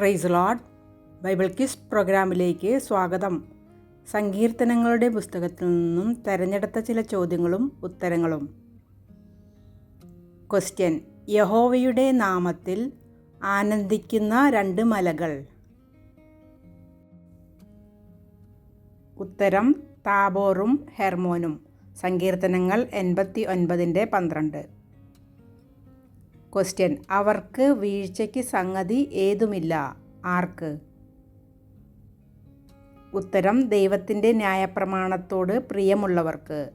Price load Bible kiss പ്രോഗ്രാമിലേക്ക് സ്വാഗതം. സങ്കീർത്തനങ്ങളുടെ പുസ്തകത്തിൽ നിന്നും തെരഞ്ഞെടുത്ത ചില ചോദ്യങ്ങളും ഉത്തരങ്ങളും. ക്വസ്റ്റ്യൻ യഹോവയുടെ നാമത്തിൽ ആനന്ദിക്കുന്ന രണ്ട് മലകൾ. ഉത്തരം താബോറും ഹെർമോനും. സങ്കീർത്തനങ്ങൾ എൺപത്തി ഒൻപതിന്റെ പന്ത്രണ്ട്. ക്വസ്റ്റ്യൻ അവർക്ക് വീഴ്ചയ്ക്ക് സംഗതി ഏതുമില്ല? ആർക്ക്? ഉത്തരം ദൈവത്തിന്റെ ന്യായപ്രമാണത്തോട് പ്രിയമുള്ളവർക്ക്.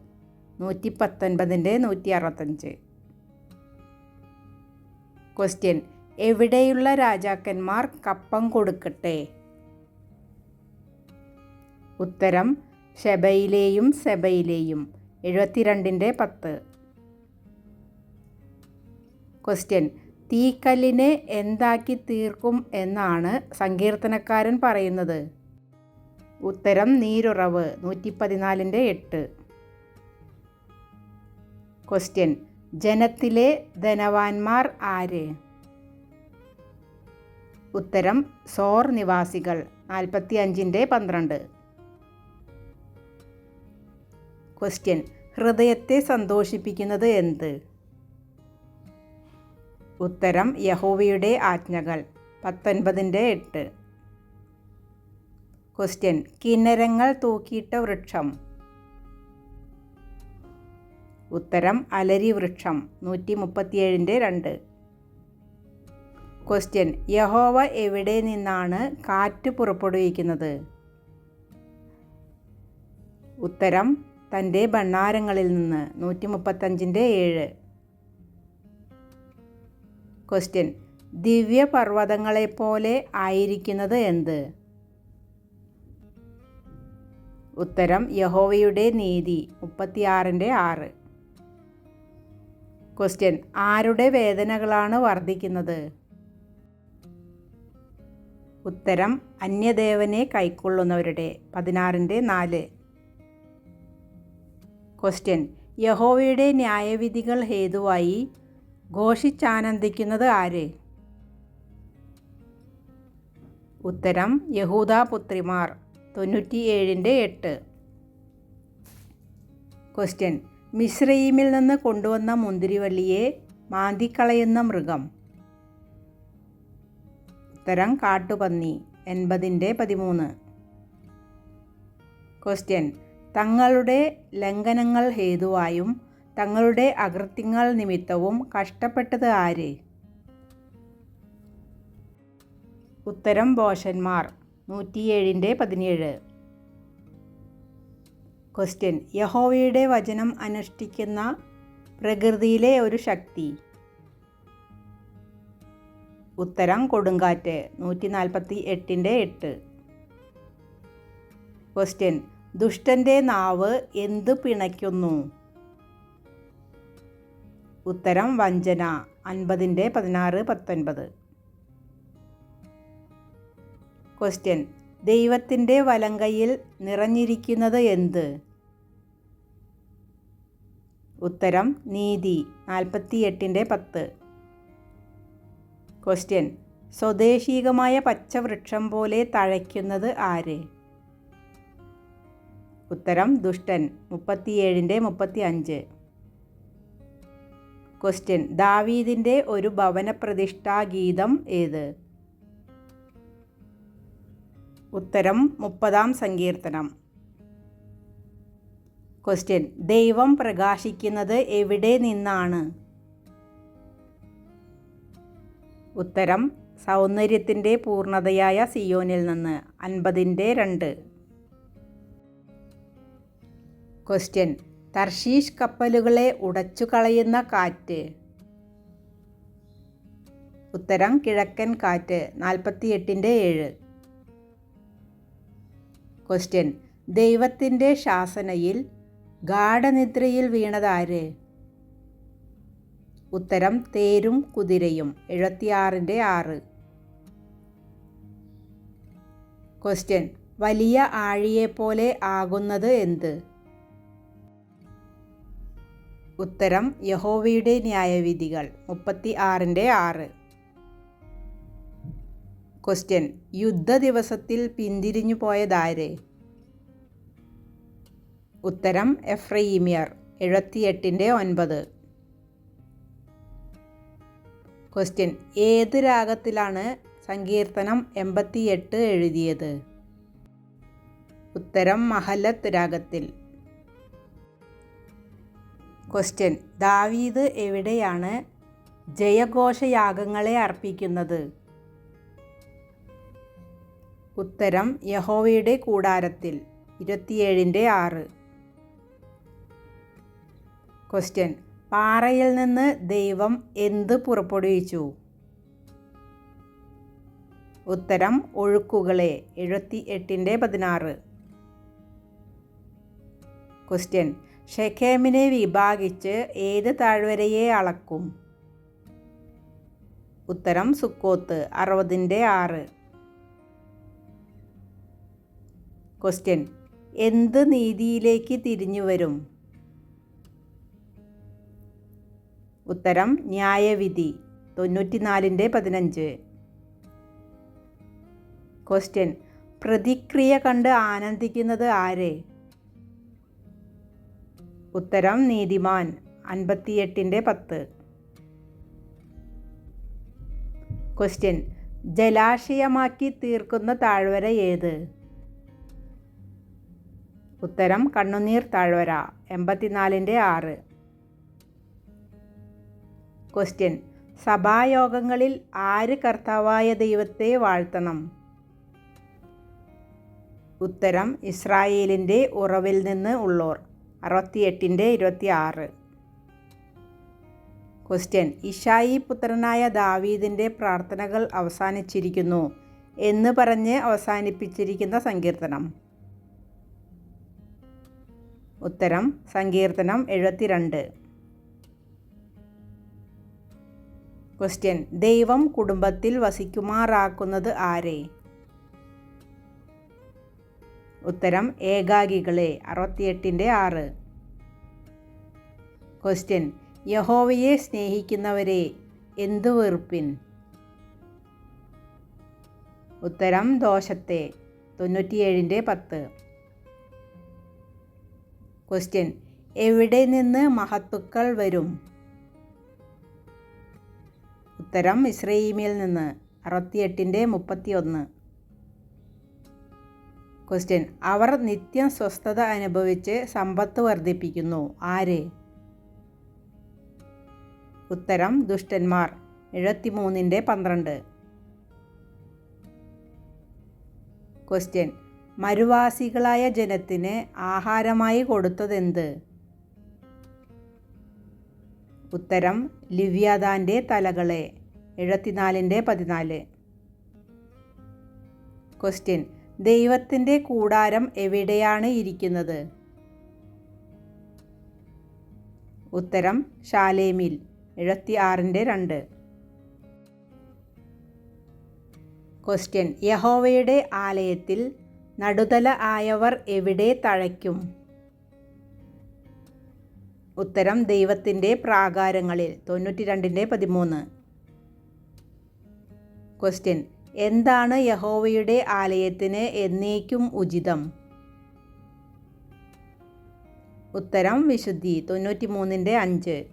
നൂറ്റി പത്തൊൻപതിന്റെ നൂറ്റി അറുപത്തഞ്ച് ക്വസ്റ്റ്യൻ എവിടെയുള്ള രാജാക്കന്മാർ കപ്പം കൊടുക്കട്ടെ? ഉത്തരം ഷെബയിലെയും സെബയിലെയും. എഴുപത്തിരണ്ടിന്റെ പത്ത്. ക്വസ്റ്റ്യൻ തീക്കല്ലിനെ എന്താക്കി തീർക്കും എന്നാണ് സങ്കീർത്തനക്കാരൻ പറയുന്നത്. ഉത്തരം നീരുറവ്. നൂറ്റി പതിനാലിന്റെ എട്ട്. ക്വസ്റ്റ്യൻ ജനത്തിലെ ധനവാന്മാർ ആര്? ഉത്തരം സോർ നിവാസികൾ. നാൽപ്പത്തി അഞ്ചിന്റെ പന്ത്രണ്ട്. ക്വസ്റ്റ്യൻ ഹൃദയത്തെ സന്തോഷിപ്പിക്കുന്നത് എന്ത്? ഉത്തരം യഹോവയുടെ ആജ്ഞകൾ. പത്തൊൻപതിന്റെ എട്ട്. ക്വസ്റ്റ്യൻ കിന്നരങ്ങൾ തൂക്കിയിട്ട വൃക്ഷം. ഉത്തരം അലരി വൃക്ഷം. നൂറ്റി മുപ്പത്തിയേഴിന്റെ രണ്ട്. ക്വസ്റ്റ്യൻ യഹോവ എവിടെ നിന്നാണ് കാറ്റ് പുറപ്പെടുവിക്കുന്നത്? ഉത്തരം തന്റെ ഭണ്ണാരങ്ങളിൽ നിന്ന്. നൂറ്റി മുപ്പത്തഞ്ചിന്റെ ഏഴ്. ക്വസ്റ്റ്യൻ. ദിവ്യപർവതങ്ങളെപ്പോലെ ആയിരിക്കുന്നത് എന്ത്? ഉത്തരം യഹോവയുടെ നീതി മുപ്പത്തിയാറിന്റെ ആറ്. ക്വസ്റ്റ്യൻ ആരുടെ വേദനകളാണ് വർദ്ധിക്കുന്നത്? ഉത്തരം അന്യദേവനെ കൈക്കൊള്ളുന്നവരുടെ പതിനാറിന്റെ നാല്. ക്വസ്റ്റ്യൻ യഹോവയുടെ ന്യായവിധികൾ ഹേതുവായി ഘോഷിച്ചാനന്ദിക്കുന്നത് ആര്? ഉത്തരം യഹൂദാപുത്രിമാർ തൊണ്ണൂറ്റി ഏഴിന്റെ എട്ട്. ക്വസ്റ്റ്യൻ. മിശ്രയീമിൽ നിന്ന് കൊണ്ടുവന്ന മുന്തിരിവള്ളിയെ മാന്തിക്കളയുന്ന മൃഗം. ഉത്തരം കാട്ടുപന്നി. എൺപതിന്റെ പതിമൂന്ന്. ക്വസ്റ്റ്യൻ. തങ്ങളുടെ ലംഘനങ്ങൾ ഹേതുവായും തങ്ങളുടെ അകൃത്യങ്ങൾ നിമിത്തവും കഷ്ടപ്പെട്ടത് ആര്? ഉത്തരം ബോഷന്മാർ നൂറ്റിയേഴിന്റെ പതിനേഴ്. ക്വസ്റ്റ്യൻ യഹോവയുടെ വചനം അനുഷ്ഠിക്കുന്ന പ്രകൃതിയിലെ ഒരു ശക്തി. ഉത്തരം കൊടുങ്കാറ്റ് നൂറ്റി നാൽപ്പത്തി എട്ടിന്റെ എട്ട്. ക്വസ്റ്റ്യൻ ദുഷ്ടന്റെ നാവ് എന്തു പിണയ്ക്കുന്നു? ഉത്തരം വഞ്ചന അൻപതിന്റെ പതിനാറ് പത്തൊൻപത്. ക്വസ്റ്റ്യൻ ദൈവത്തിന്റെ വലങ്കയിൽ നിറഞ്ഞിരിക്കുന്നത് എന്ത്? ഉത്തരം നീതി നാൽപ്പത്തി എട്ടിന്റെ പത്ത്. ക്വസ്റ്റ്യൻ സ്വദേശികമായ പച്ചവൃക്ഷം പോലെ തഴയ്ക്കുന്നത് ആര്? ഉത്തരം ദുഷ്ടൻ മുപ്പത്തിയേഴിന്റെ മുപ്പത്തി അഞ്ച് ക്വസ്റ്റ്യൻ ദാവീദിന്റെ ഒരു ഭവന പ്രതിഷ്ഠാ ഗീതം ഏത്? ഉത്തരം മുപ്പതാം സങ്കീർത്തനം. ക്വസ്റ്റ്യൻ ദൈവം പ്രകാശിക്കുന്നത് എവിടെ നിന്നാണ്? ഉത്തരം സൗന്ദര്യത്തിന്റെ പൂർണതയായ സിയോനിൽ നിന്ന്. അൻപതിന്റെ രണ്ട്. ക്വസ്റ്റ്യൻ തർഷീഷ് കപ്പലുകളെ ഉടച്ചു കളയുന്ന കാറ്റ്. ഉത്തരം കിഴക്കൻ കാറ്റ് നാൽപ്പത്തി എട്ടിന്റെ ഏഴ്. ക്വസ്റ്റ്യൻ ദൈവത്തിന്റെ ശാസനയിൽ ഗാഠനിദ്രയിൽ വീണതാര്? ഉത്തരം തേരും കുതിരയും എഴുപത്തിയാറിന്റെ ആറ്. ക്വസ്റ്റ്യൻ വലിയ ആഴിയെപ്പോലെ ആകുന്നത് എന്ത്? ഉത്തരം യഹോവയുടെ ന്യായവിധികൾ മുപ്പത്തി ആറിന്റെ ആറ്. ക്വസ്റ്റ്യൻ യുദ്ധ ദിവസത്തിൽ പിന്തിരിഞ്ഞു പോയതാര്? ഉത്തരം എഫ്രൈമിയർ എഴുപത്തിയെട്ടിന്റെ ഒൻപത്. ക്വസ്റ്റ്യൻ ഏത് രാഗത്തിലാണ് സങ്കീർത്തനം എൺപത്തിയെട്ട് എഴുതിയത്? ഉത്തരം മഹലത്ത് രാഗത്തിൽ. ക്വസ്റ്റ്യൻ ദാവീദ് എവിടെയാണ് ജയഘോഷയാഗങ്ങളെ അർപ്പിക്കുന്നത്? ഉത്തരം യഹോവയുടെ കൂടാരത്തിൽ. ഇരുപത്തിയേഴിന്റെ ആറ്. ക്വസ്റ്റ്യൻ പാറയിൽ നിന്ന് ദൈവം എന്ത് പുറപ്പെടുവിച്ചു? ഉത്തരം ഒഴുക്കുകളെ. എഴുപത്തി എട്ടിന്റെ പതിനാറ്. ക്വസ്റ്റ്യൻ ഷെഖേമിനെ വിഭാഗിച്ച് ഏത് താഴ്വരയെ അളക്കും? ഉത്തരം സുക്കോത്ത് അറുപതിന്റെ ആറ്. ക്വസ്റ്റ്യൻ എന്ത് നീതിയിലേക്ക് തിരിഞ്ഞു വരും ഉത്തരം ന്യായവിധി തൊണ്ണൂറ്റിനാലിന്റെ പതിനഞ്ച്. ക്വസ്റ്റ്യൻ പ്രതിക്രിയ കണ്ട് ആനന്ദിക്കുന്നത് ആര്? ഉത്തരം നീതിമാൻ. അൻപത്തിയെട്ടിന്റെ പത്ത്. ക്വസ്റ്റ്യൻ ജലാശയമാക്കി തീർക്കുന്ന താഴ്വര ഏത്? ഉത്തരം കണ്ണുനീർ താഴ്വര എൺപത്തിനാലിന്റെ ആറ്. ക്വസ്റ്റ്യൻ സഭായോഗങ്ങളിൽ ആര് കർത്താവായ ദൈവത്തെ വാഴ്ത്തണം? ഉത്തരം ഇസ്രായേലിന്റെ ഉറവിൽ നിന്ന് ഉള്ളോർ. അറുപത്തിയെട്ടിന്റെ ഇരുപത്തി ആറ് ക്വസ്റ്റ്യൻ ഇഷായി പുത്രനായ ദാവീദിന്റെ പ്രാർത്ഥനകൾ അവസാനിച്ചിരിക്കുന്നു എന്ന് പറഞ്ഞ് അവസാനിപ്പിച്ചിരിക്കുന്ന സങ്കീർത്തനം. ഉത്തരം സങ്കീർത്തനം എഴുപത്തിരണ്ട്. ക്വസ്റ്റ്യൻ ദൈവം കുടുംബത്തിൽ വസിക്കുമാറാക്കുന്നത് ആരെ? ഉത്തരം ഏകാഗികളെ അറുപത്തിയെട്ടിന്റെ ആറ്. ക്വസ്റ്റ്യൻ യഹോവയെ സ്നേഹിക്കുന്നവരെ എന്തു വെറുപ്പിൻ? ഉത്തരം ദോഷത്തെ തൊണ്ണൂറ്റിയേഴിന്റെ പത്ത്. ക്വസ്റ്റ്യൻ എവിടെ നിന്ന് മഹത്തുക്കൾ വരും? ഉത്തരം ഇസ്രൈമിൽ നിന്ന് അറുപത്തിയെട്ടിന്റെ മുപ്പത്തി ഒന്ന് ക്വസ്റ്റ്യൻ അവർ നിത്യം സ്വസ്ഥത അനുഭവിച്ച് സമ്പത്ത് വർദ്ധിപ്പിക്കുന്നു. ആര്? ഉത്തരം. ദുഷ്ടന്മാർ. എഴുപത്തിമൂന്നിന്റെ പന്ത്രണ്ട്. ക്വസ്റ്റ്യൻ മരുവാസികളായ ജനത്തിന് ആഹാരമായി കൊടുത്തതെന്ത്? ഉത്തരം. ലിവ്യാദാന്റെ തലകളെ. എഴുപത്തിനാലിന്റെ പതിനാല്. ക്വസ്റ്റ്യൻ ദൈവത്തിന്റെ കൂടാരം എവിടെയാണ് ഇരിക്കുന്നത്? ഉത്തരം ഷാലേമിൽ എഴുപത്തി ആറിന്റെ രണ്ട്. ക്വസ്റ്റ്യൻ യഹോവയുടെ ആലയത്തിൽ നടുതല ആയവർ എവിടെ തഴയ്ക്കും? ഉത്തരം ദൈവത്തിന്റെ പ്രാകാരങ്ങളിൽ തൊണ്ണൂറ്റി രണ്ടിന്റെ പതിമൂന്ന്. ക്വസ്റ്റ്യൻ എന്താണ് യഹോവയുടെ ആലയത്തിന് എന്നേക്കും ഉചിതം? ഉത്തരം വിശുദ്ധി തൊണ്ണൂറ്റി മൂന്നിന്റെ അഞ്ച്.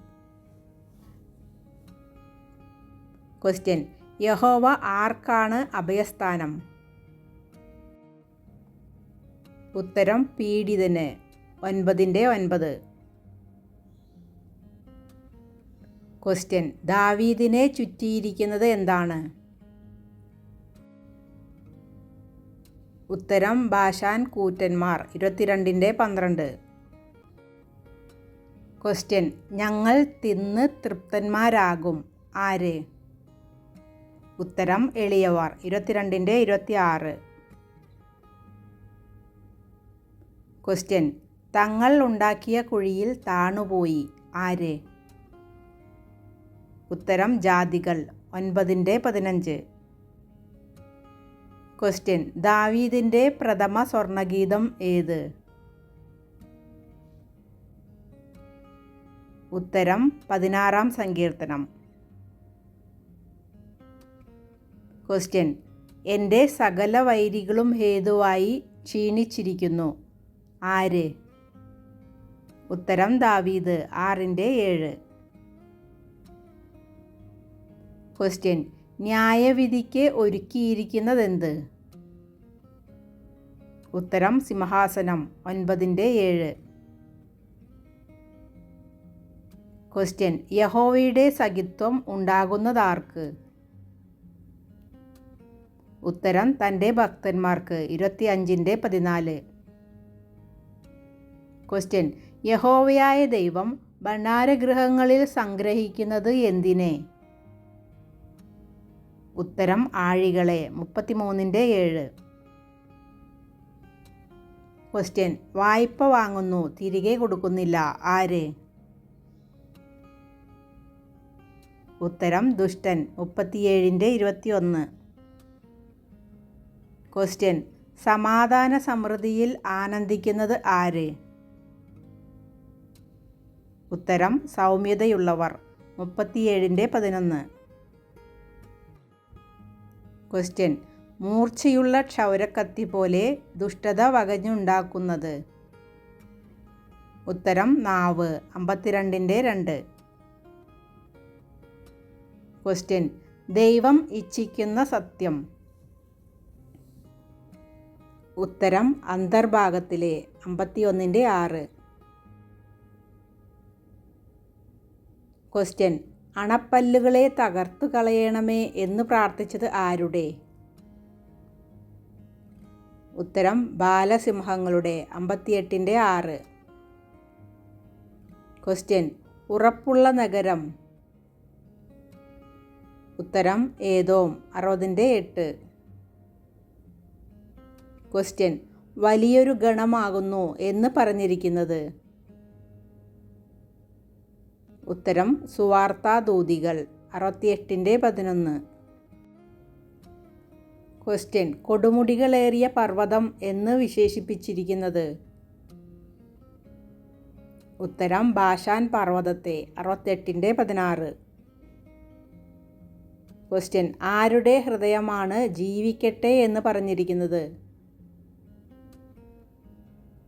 ക്വസ്റ്റ്യൻ യഹോവ ആർക്കാണ് അഭയസ്ഥാനം? ഉത്തരം പീഡിതന്. ഒൻപതിന്റെ ഒൻപത്. ക്വസ്റ്റ്യൻ ദാവീദിനെ ചുറ്റിയിരിക്കുന്നത് എന്താണ്? ഉത്തരം ഭാഷാൻ കൂറ്റന്മാർ. ഇരുപത്തിരണ്ടിന്റെ പന്ത്രണ്ട്. ക്വസ്റ്റ്യൻ ഞങ്ങൾ തിന്ന് തൃപ്തന്മാരാകും. ആര്? ഉത്തരം എളിയവാർ. ഇരുപത്തിരണ്ടിന്റെ ഇരുപത്തി ആറ് ക്വസ്റ്റ്യൻ തങ്ങൾ ഉണ്ടാക്കിയ കുഴിയിൽ താണുപോയി. ആര്? ഉത്തരം ജാതികൾ. ഒൻപതിന്റെ പതിനഞ്ച്. ക്വസ്റ്റ്യൻ. ദാവീദിന്റെ പ്രഥമ സ്വർണഗീതം ഏത്? ഉത്തരം പതിനാറാം സങ്കീർത്തനം. ക്വസ്റ്റ്യൻ. എന്റെ സകല വൈരികളും ഹേതുവായി ക്ഷീണിച്ചിരിക്കുന്നു. ആര്? ഉത്തരം ദാവീദ്. ആറിന്റെ ഏഴ്. ക്വസ്റ്റ്യൻ. ന്യായവിധിക്ക് ഒരുക്കിയിരിക്കുന്നതെന്ത്? ഉത്തരം സിംഹാസനം ഒൻപതിന്റെ ഏഴ്. ക്വസ്റ്റ്യൻ യഹോവയുടെ സഖിത്വം ഉണ്ടാകുന്നതാർക്ക്? ഉത്തരം തന്റെ ഭക്തന്മാർക്ക്. ഇരുപത്തി അഞ്ചിന്റെ പതിനാല്. ക്വസ്റ്റ്യൻ യഹോവയായ ദൈവം ഭണ്ഡാരഗൃഹങ്ങളിൽ സംഗ്രഹിക്കുന്നത് എന്തിനെ? ഉത്തരം ആഴികളെ. മുപ്പത്തിമൂന്നിന്റെ ഏഴ്. ക്വസ്റ്റ്യൻ വായ്പ വാങ്ങുന്നു. തിരികെ കൊടുക്കുന്നില്ല. ആര്? ഉത്തരം ദുഷ്ടൻ. മുപ്പത്തിയേഴിന്റെ ഇരുപത്തിയൊന്ന്. ക്വസ്റ്റ്യൻ സമാധാന സമൃദ്ധിയിൽ ആനന്ദിക്കുന്നത് ആര്? ഉത്തരം സൗമ്യതയുള്ളവർ. മുപ്പത്തിയേഴിന്റെ പതിനൊന്ന്. ക്വസ്റ്റ്യൻ മൂർച്ചയുള്ള ക്ഷൗരക്കത്തി പോലെ ദുഷ്ടത വകഞ്ഞുണ്ടാക്കുന്നത്. ഉത്തരം നാവ് അമ്പത്തിരണ്ടിന്റെ രണ്ട്. ക്വസ്റ്റ്യൻ ദൈവം ഇച്ഛിക്കുന്ന സത്യം. ഉത്തരം അന്തർഭാഗത്തിലെ അമ്പത്തിയൊന്നിന്റെ ആറ്. ക്വസ്റ്റ്യൻ അണപ്പല്ലുകളെ തകർത്തു കളയണമേ എന്ന് പ്രാർത്ഥിച്ചത് ആരുടെ? ഉത്തരം ബാലസിംഹങ്ങളുടെ അമ്പത്തിയെട്ടിന്റെ ആറ്. ക്വസ്റ്റ്യൻ ഉറപ്പുള്ള നഗരം. ഉത്തരം ഏതോം അറുപതിന്റെ എട്ട്. ക്വസ്റ്റ്യൻ വലിയൊരു ഗണമാകുന്നു എന്ന് പറഞ്ഞിരിക്കുന്നത്. ഉത്തരം സുവാർത്താദൂതികൾ അറുപത്തിയെട്ടിന്റെ പതിനൊന്ന്. ക്വസ്റ്റ്യൻ കൊടുമുടികളേറിയ പർവതം എന്ന് വിശേഷിപ്പിച്ചിരിക്കുന്നത്. ഉത്തരം ഭാഷാൻ പർവതത്തെ അറുപത്തെട്ടിന്റെ പതിനാറ്. ക്വസ്റ്റ്യൻ ആരുടെ ഹൃദയമാണ് ജീവിക്കട്ടെ എന്ന് പറഞ്ഞിരിക്കുന്നത്?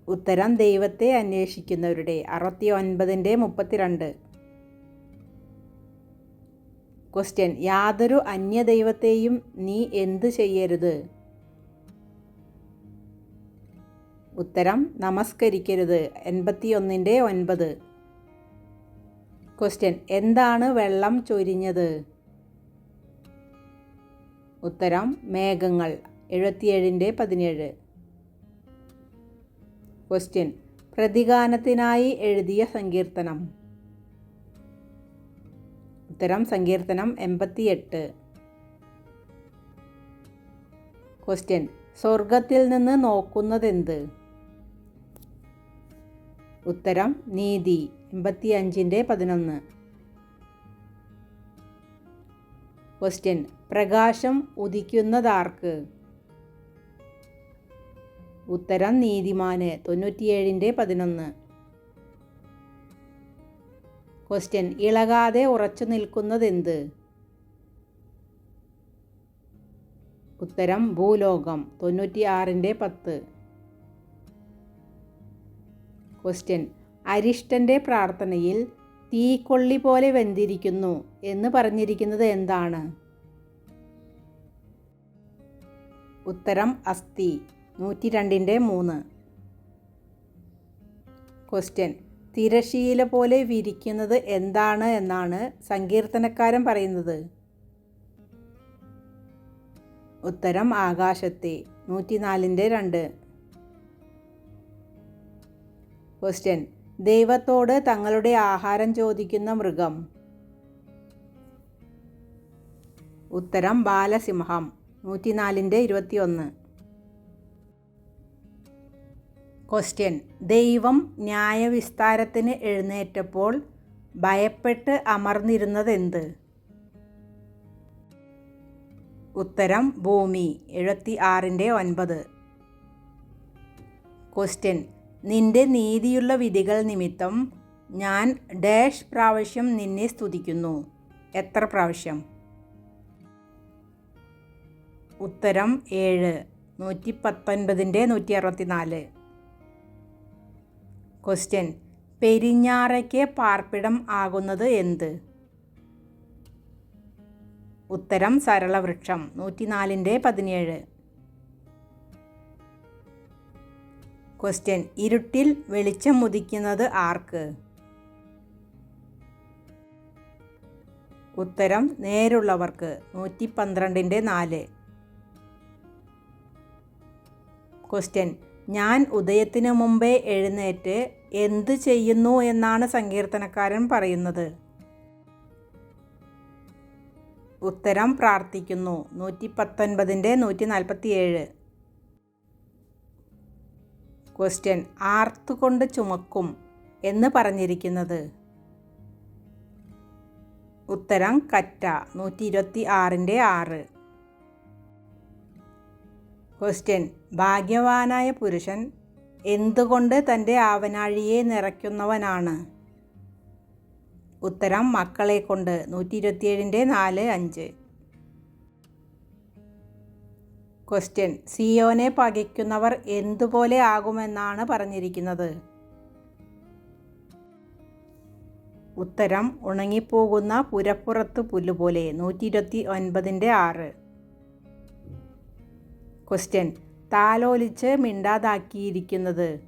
ഉത്തരം ദൈവത്തെ അന്വേഷിക്കുന്നവരുടെ അറുപത്തി ഒൻപതിന്റെ മുപ്പത്തിരണ്ട്. ക്വസ്റ്റ്യൻ യാതൊരു അന്യദൈവത്തെയും നീ എന്തു ചെയ്യരുത്? ഉത്തരം നമസ്കരിക്കരുത്. എൺപത്തി ഒന്നിന്റെ ഒൻപത്. ക്വസ്റ്റ്യൻ എന്താണ് വെള്ളം ചൊരിഞ്ഞത്? ഉത്തരം മേഘങ്ങൾ. എഴുപത്തിയേഴിന്റെ പതിനേഴ്. ക്വസ്റ്റ്യൻ പ്രതിഗാനത്തിനായി എഴുതിയ സങ്കീർത്തനം. ഉത്തരം സങ്കീർത്തനം എൺപത്തിയെട്ട്. ക്വസ്റ്റ്യൻ സ്വർഗത്തിൽ നിന്ന് നോക്കുന്നതെന്ത്? ഉത്തരം നീതി. എൺപത്തി അഞ്ചിന്റെ പതിനൊന്ന്. ക്വസ്റ്റ്യൻ പ്രകാശം ഉദിക്കുന്നതാർക്ക്? ഉത്തരം നീതിമാന്. തൊണ്ണൂറ്റിയേഴിന്റെ പതിനൊന്ന്. ക്വസ്റ്റ്യൻ ഇളകാതെ ഉറച്ചു നിൽക്കുന്നതെന്ത്? ഉത്തരം ഭൂലോകം. തൊണ്ണൂറ്റി ആറിന്റെ പത്ത്. ക്വസ്റ്റ്യൻ അരിഷ്ടന്റെ പ്രാർത്ഥനയിൽ തീക്കൊള്ളി പോലെ വെന്തിരിക്കുന്നു എന്ന് പറഞ്ഞിരിക്കുന്നത് എന്താണ്? ഉത്തരം അസ്ഥി. നൂറ്റി രണ്ടിന്റെ മൂന്ന്. ക്വസ്റ്റ്യൻ തിരശീല പോലെ വിരിക്കുന്നത് എന്താണ് എന്നാണ് സങ്കീർത്തനക്കാരൻ പറയുന്നത്. ഉത്തരം ആകാശത്തെ നൂറ്റിനാലിന്റെ രണ്ട്. ക്വസ്റ്റ്യൻ ദൈവത്തോട് തങ്ങളുടെ ആഹാരം ചോദിക്കുന്ന മൃഗം. ഉത്തരം ബാലസിംഹം നൂറ്റിനാലിന്റെ ഇരുപത്തിയൊന്ന്. ക്വസ്റ്റ്യൻ ദൈവം ന്യായവിസ്താരത്തിന് എഴുന്നേറ്റപ്പോൾ ഭയപ്പെട്ട് അമർന്നിരുന്നതെന്ത്? ഉത്തരം ഭൂമി. എഴുപത്തി ആറിന്റെ ഒൻപത്. ക്വസ്റ്റ്യൻ നിന്റെ നീതിയുള്ള വിധികൾ നിമിത്തം ഞാൻ ഡാഷ് പ്രാവശ്യം നിന്നെ സ്തുതിക്കുന്നു. എത്ര പ്രാവശ്യം? ഉത്തരം ഏഴ്. നൂറ്റി പത്തൊൻപതിന്റെ നൂറ്റി അറുപത്തിനാല് ക്വസ്റ്റ്യൻ പെരിഞ്ഞാറയ്ക്ക് പാർപ്പിടം ആകുന്നത് എന്ത്? ഉത്തരം സരളവൃക്ഷം. നൂറ്റിനാലിന്റെ പതിനേഴ്. ക്വസ്റ്റ്യൻ ഇരുട്ടിൽ വെളിച്ചം ഉദിക്കുന്നത് ആർക്ക്? ഉത്തരം നേരുള്ളവർക്ക്. നൂറ്റി പന്ത്രണ്ടിന്റെ നാല്. ക്വസ്റ്റ്യൻ ഞാൻ ഉദയത്തിനു മുമ്പേ എഴുന്നേറ്റ് എന്ത് ചെയ്യുന്നു എന്നാണ് സങ്കീർത്തനക്കാരൻ പറയുന്നത്. ഉത്തരം പ്രാർത്ഥിക്കുന്നു. നൂറ്റി പത്തൊൻപതിന്റെ നൂറ്റി നാൽപ്പത്തി ഏഴ് ക്വസ്റ്റ്യൻ ആർത്തുകൊണ്ട് ചുമക്കും എന്ന് പറഞ്ഞിരിക്കുന്നത്. ഉത്തരം കറ്റ നൂറ്റി ഇരുപത്തി ആറിന്റെ ആറ്. ക്വസ്റ്റ്യൻ ഭാഗ്യവാനായ പുരുഷൻ എന്തുകൊണ്ട് തന്റെ ആവനാഴിയെ നിറയ്ക്കുന്നവനാണ്? ഉത്തരം മക്കളെ കൊണ്ട് നൂറ്റി ഇരുപത്തിയേഴിന്റെ നാല് അഞ്ച്. ക്വസ്റ്റ്യൻ സിയോനെ പകയ്ക്കുന്നവർ എന്തുപോലെ ആകുമെന്നാണ് പറഞ്ഞിരിക്കുന്നത്? ഉത്തരം ഉണങ്ങിപ്പോകുന്ന പുരപ്പുറത്ത് പുല്ലുപോലെ നൂറ്റി ഇരുപത്തി ഒൻപതിന്റെ ആറ്. ക്വസ്റ്റ്യൻ താലോലിച്ച് മിണ്ടാതാക്കിയിരിക്കുന്നത്.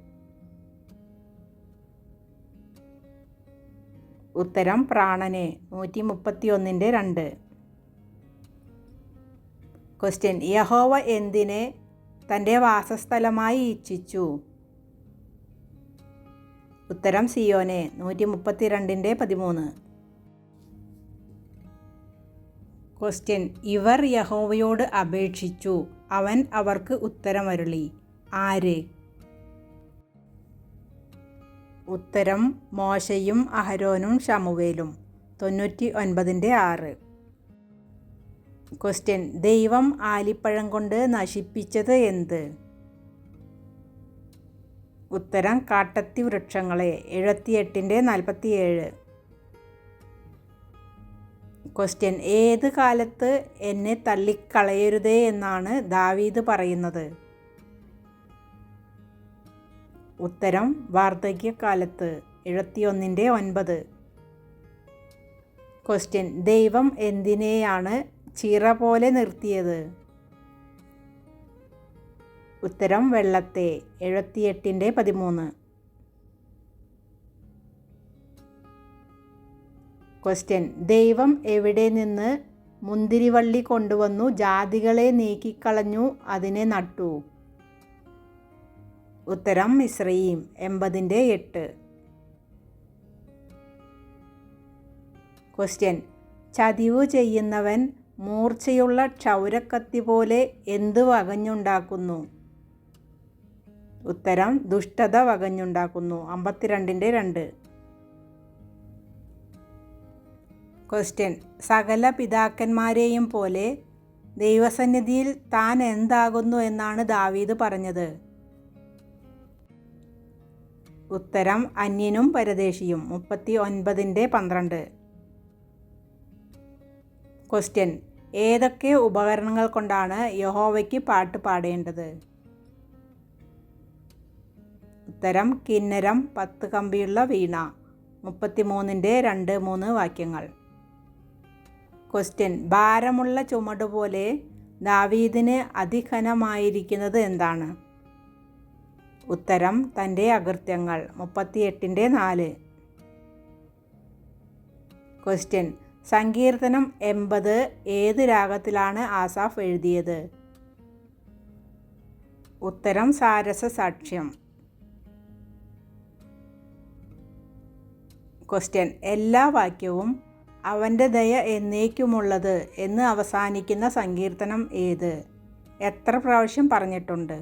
ഉത്തരം പ്രാണനെ നൂറ്റി മുപ്പത്തി ഒന്നിന്റെ രണ്ട്. ക്വസ്റ്റ്യൻ യഹോവ എന്തിനെ തന്റെ വാസസ്ഥലമായി ഇച്ഛിച്ചു? ഉത്തരം സിയോനെ നൂറ്റി മുപ്പത്തിരണ്ടിന്റെ പതിമൂന്ന്. ക്വസ്റ്റ്യൻ ഇവർ യഹോവയോട് അപേക്ഷിച്ചു. അവൻ അവർക്ക് ഉത്തരമരുളി ആര്? ഉത്തരം മോശയും അഹരോനും ഷമുവേലും തൊണ്ണൂറ്റി ഒൻപതിന്റെ ആറ്. ക്വസ്റ്റ്യൻ ദൈവം ആലിപ്പഴം കൊണ്ട് നശിപ്പിച്ചത് എന്ത്? ഉത്തരം കാട്ടത്തി വൃക്ഷങ്ങളെ. എഴുപത്തിയെട്ടിന്റെ നാൽപ്പത്തിയേഴ്. ക്വസ്റ്റ്യൻ ഏത് കാലത്ത് എന്നെ തള്ളിക്കളയരുതേ എന്നാണ് ദാവീദ് പറയുന്നത്? ഉത്തരം വാർദ്ധക്യകാലത്ത് എഴുപത്തിയൊന്നിന്റെ ഒൻപത്. ക്വസ്റ്റ്യൻ ദൈവം എന്തിനെയാണ് ചിറ പോലെ നിർത്തിയത്? ഉത്തരം വെള്ളത്തെ എഴുപത്തിയെട്ടിന്റെ പതിമൂന്ന്. ക്വസ്റ്റ്യൻ ദൈവം എവിടെ നിന്ന് മുന്തിരിവള്ളി കൊണ്ടുവന്നു? ജാതികളെ നീക്കിക്കളഞ്ഞു അതിനെ നട്ടു. ഉത്തരം മിശ്രയും എൺപതിന്റെ എട്ട്. ക്വസ്റ്റ്യൻ ചതിവ് ചെയ്യുന്നവൻ മൂർച്ചയുള്ള ക്ഷൗരക്കത്തി പോലെ എന്ത് വകഞ്ഞുണ്ടാക്കുന്നു? ഉത്തരം ദുഷ്ടത വകഞ്ഞുണ്ടാക്കുന്നു. അമ്പത്തിരണ്ടിന്റെ രണ്ട്. ക്വസ്റ്റ്യൻ. സകല പിതാക്കന്മാരെയും പോലെ ദൈവസന്നിധിയിൽ താൻ എന്താകുന്നു എന്നാണ് ദാവീദ് പറഞ്ഞത്. ഉത്തരം അന്യനും പരദേശിയും. മുപ്പത്തി ഒൻപതിന്റെ പന്ത്രണ്ട്. ക്വസ്റ്റ്യൻ. ഏതൊക്കെ ഉപകരണങ്ങൾ കൊണ്ടാണ് യഹോവയ്ക്ക് പാട്ട് പാടേണ്ടത്? ഉത്തരം കിന്നരം പത്ത് കമ്പിയുള്ള വീണ. മുപ്പത്തിമൂന്നിന്റെ രണ്ട് മൂന്ന് വാക്യങ്ങൾ. ക്വസ്റ്റ്യൻ ഭാരമുള്ള ചുമടുപോലെ ദാവീദിന് അധിഘനമായിരിക്കുന്നത് എന്താണ്? ഉത്തരം തന്റെ അകൃത്യങ്ങൾ. മുപ്പത്തിയെട്ടിന്റെ നാല്. ക്വസ്റ്റ്യൻ സങ്കീർത്തനം എൺപത് ഏത് രാഗത്തിലാണ് ആസാഫ് എഴുതിയത്? ഉത്തരം സാരസ സാക്ഷ്യം. ക്വസ്റ്റ്യൻ എല്ലാ വാക്യവും അവന്റെ ദയ എന്നേക്കുമുള്ളത് എന്ന് അവസാനിക്കുന്ന സങ്കീർത്തനം ഏത്? എത്ര പ്രാവശ്യം പറഞ്ഞിട്ടുണ്ട്?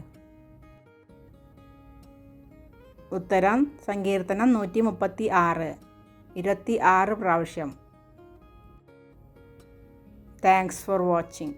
ഉത്തരം സങ്കീർത്തനം നൂറ്റി മുപ്പത്തി ആറ് ഇരുപത്തി ആറ് പ്രാവശ്യം. Thanks for watching